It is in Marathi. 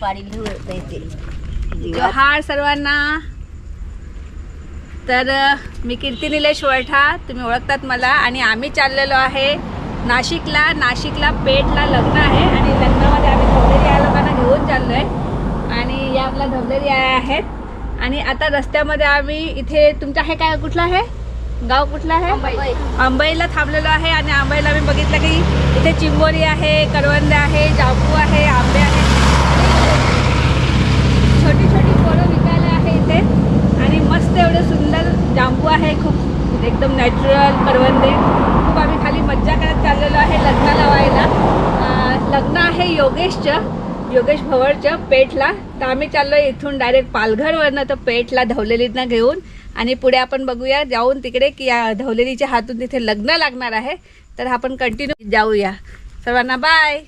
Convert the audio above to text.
पाणी येते जोहार सर्वांना. तर मी कीर्ती निलेश वळठा तुम्ही ओळखतात मला. आणि आम्ही चाललेलो आहे नाशिकला. नाशिकला पेठला लग्न आहे आणि लग्नामध्ये आम्ही धवलेरी या लोकांना घेऊन चाललो आहे आणि या आपल्या धवलेरी आया आहेत. आणि आता रस्त्यामध्ये आम्ही इथे तुमचं आहे काय? कुठलं आहे? गाव कुठलं आहे? आंबाईला थांबलेलो आहे आणि आंबाईला आम्ही बघितलं की इथे चिंबोरी आहे करवंद आहे जांबू आहे आंबे आहे छोटी छोटी फळं विकायला आहे इथे आणि मस्त एवढे सुंदर जांबू आहे खूप एकदम नॅचरल करवंदे. खूप आम्ही खाली मज्जा करत चाललेलो आहे लग्न लावायला. लग्न आहे योगेशचं योगेश भवळच्या पेठला. तर आम्ही चाललो इथून डायरेक्ट पालघरवरनं. तर पेठला धवलेलीनं घेऊन. आणि पुढे आपण बघूया जाऊन तिकडे की या धवलेलीच्या हातून तिथे लग्न लागणार आहे. तर आपण कंटिन्यू जाऊया. सर्वांना बाय